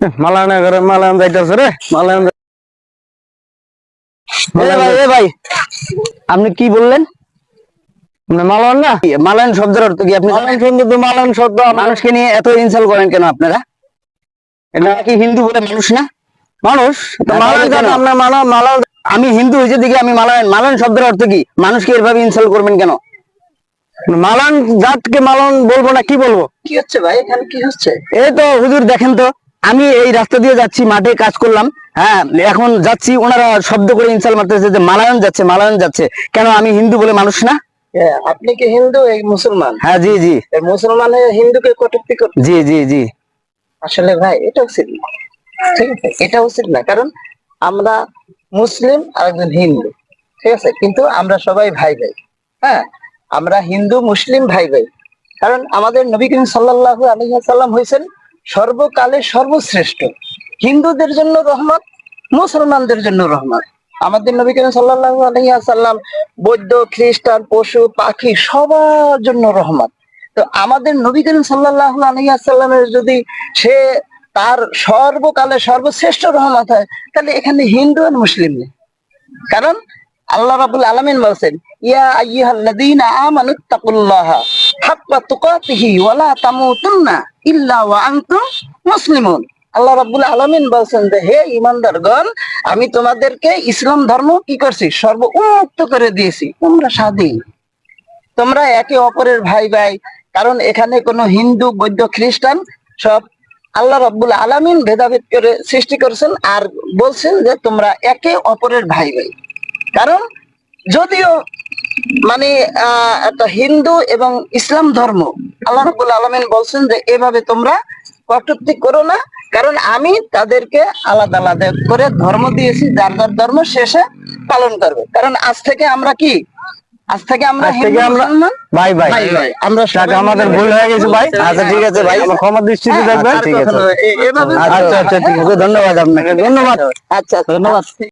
মালানা Malan যাইতেছে রে Malan ভাই এ ভাই আপনি কি বললেন? মালান না? মালায়ন শব্দের অর্থ কি? আপনি মালান শব্দ মালান শব্দ মানুষকে নিয়ে এত ইনসাল করেন কেন আপনারা? এটা কি হিন্দু বলে মানুষ না? মানুষ? মালান আমি হিন্দু হয়েছে দিকে আমি মালায়ন মালায়ন শব্দের অর্থ কি? মানুষকে এভাবে ইনসাল করবেন কেন? মালান জাতকে মালান বলব না কি বলব? কি হচ্ছে ভাই? এখানে কি হচ্ছে? এই তো হুজুর দেখেন তো। আমি এই রাস্তা দিয়ে যাচ্ছি মাঠে কাজ করলাম হ্যাঁ এখন যাচ্ছি ওনারা শব্দ করে ইনসাল মারতেছে যে মালায়ন যাচ্ছে মালায়ন যাচ্ছে। কেন আমি হিন্দু বলে মানুষ না? আপনি কি হিন্দু এই মুসলমান? হ্যাঁ জি জি। এই মুসলমানের হিন্দুকে কটূক্তি করে জি জি জি। আসলে ভাই এটা উচিত না। ঠিক আছে এটা উচিত না। কারণ আমরা মুসলিম আর একজন হিন্দু। ঠিক আছে কিন্তু আমরা সবাই ভাই ভাই হ্যাঁ আমরা হিন্দু মুসলিম ভাই ভাই কারণ আমাদের নবী করিম সাল্লাল্লাহু আলাইহি সাল্লাম হয়েছেন সর্বকালের সর্বশ্রেষ্ঠ। হিন্দুদের জন্য রহমত, মুসলমানদের জন্য রহমত। আমাদের নবী করিম সাল্লাল্লাহু আলাইহি বৌদ্ধ, খ্রিস্টান, পশু, পাখি সবার জন্য রহমত। তো আমাদের নবী করিম সাল্লাল্লাহু আলাইহি যদি সে তার সর্বকালে সর্বশ্রেষ্ঠ রহমত হয়, তাহলে এখানে হিন্দু আর মুসলিম নেই। কারণ আল্লাহ রাবুল আলামিন বলছেন, ইয়া আইয়ুহাল্লাযীনা আমানু তাকুল্লাহা হাক্কা তুকাতিহি ওয়া লা তামুতুন্না। মুসলিমুন। আল্লাহ রাব্বুল আলামিন বলছেন যে, হে ইমানদারগণ আমি তোমাদেরকে ইসলাম ধর্ম কি করছি? সর্ব উন্মুক্ত করে দিয়েছি। তোমরা স্বাধীন। তোমরা একে অপরের ভাই ভাই, কারণ এখানে কোনো হিন্দু, বৌদ্ধ, খ্রিস্টান সব আল্লাহ রাব্বুল আলামিন ভেদাভেদ করে সৃষ্টি করেছেন আর বলছেন যে, তোমরা একে অপরের ভাই ভাই। কারণ যদিও মানে একটা হিন্দু এবং ইসলাম ধর্ম আল্লাহ রাব্বুল আলামিন বলছেন যে এভাবে তোমরা কটূক্তি করো না কারণ আমি তাদেরকে আলাদা আলাদা করে ধর্ম দিয়েছি যার যার ধর্ম শেষে পালন করবে। কারণ আজ থেকে আমরা কি? আজ থেকে আমরা থেকে আমরা- ভাই ভাই আমরা আমাদের ভুল হয়ে গেছে ভাই। আচ্ছা ঠিক আছে ভাই ক্ষমা দৃষ্টিতে হ্যাঁ, দেখবেন ঠিক আছে। আচ্ছা আচ্ছা ঠিক আছে ধন্যবাদ আপনাকে। ধন্যবাদ আচ্ছা। ধন্যবাদ। আচ্ছা।